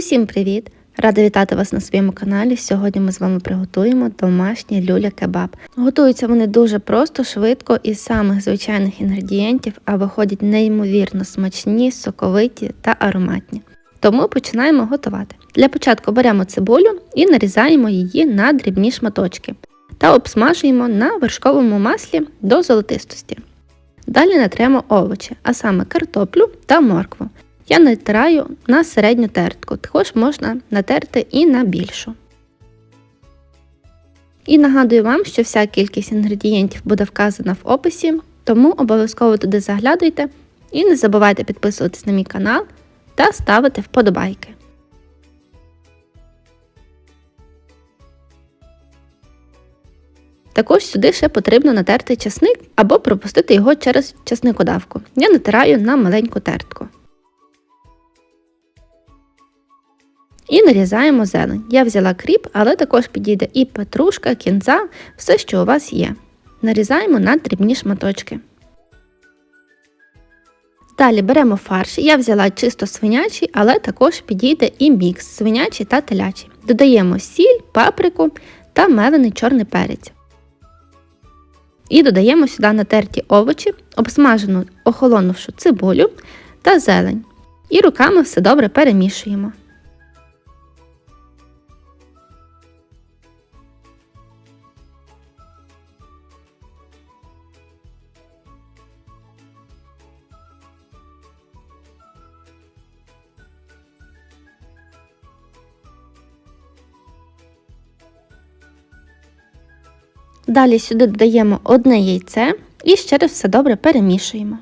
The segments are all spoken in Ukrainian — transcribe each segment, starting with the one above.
Усім привіт! Рада вітати вас на своєму каналі. Сьогодні ми з вами приготуємо домашні люля-кебаб. Готуються вони дуже просто, швидко із самих звичайних інгредієнтів, а виходять неймовірно смачні, соковиті та ароматні. Тому починаємо готувати. Для початку беремо цибулю і нарізаємо її на дрібні шматочки та обсмажуємо на вершковому маслі до золотистості. Далі натремо овочі, а саме картоплю та моркву. Я натираю на середню тертку, також можна натерти і на більшу. І нагадую вам, що вся кількість інгредієнтів буде вказана в описі, тому обов'язково туди заглядуйте і не забувайте підписуватись на мій канал та ставити вподобайки. Також сюди ще потрібно натерти часник або пропустити його через часникодавку. Я натираю на маленьку тертку. І нарізаємо зелень. Я взяла кріп, але також підійде і петрушка, кінза, все, що у вас є. Нарізаємо на дрібні шматочки. Далі беремо фарш. Я взяла чисто свинячий, але також підійде і мікс свинячий та телячий. Додаємо сіль, паприку та мелений чорний перець. І додаємо сюди натерті овочі, обсмажену охолонувшу цибулю та зелень. І руками все добре перемішуємо. Далі сюди додаємо одне яйце і ще раз все добре перемішуємо.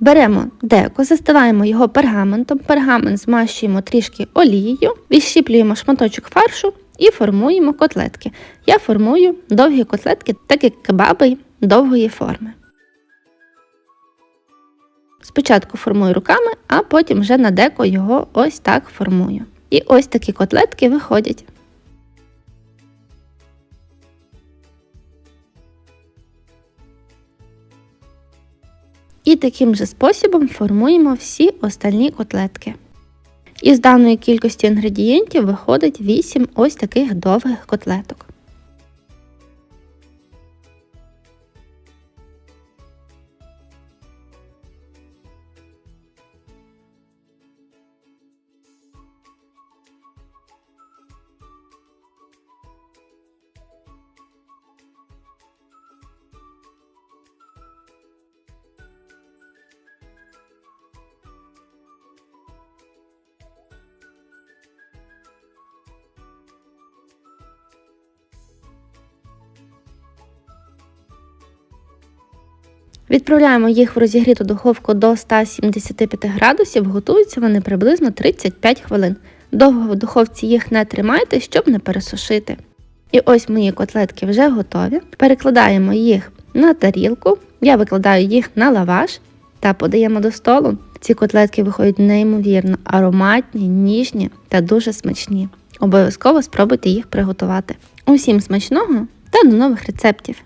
Беремо деко, застиваємо його пергаментом, пергамент змащуємо трішки олією, відщіплюємо шматочок фаршу і формуємо котлетки. Я формую довгі котлетки, так як кебаби довгої форми. Спочатку формую руками, а потім вже на деко його ось так формую. І ось такі котлетки виходять. І таким же способом формуємо всі остальні котлетки. Із даної кількості інгредієнтів виходить 8 ось таких довгих котлеток. Відправляємо їх в розігріту духовку до 175 градусів, готуються вони приблизно 35 хвилин. Довго в духовці їх не тримайте, щоб не пересушити. І ось мої котлетки вже готові. Перекладаємо їх на тарілку, я викладаю їх на лаваш та подаємо до столу. Ці котлетки виходять неймовірно ароматні, ніжні та дуже смачні. Обов'язково спробуйте їх приготувати. Усім смачного та до нових рецептів!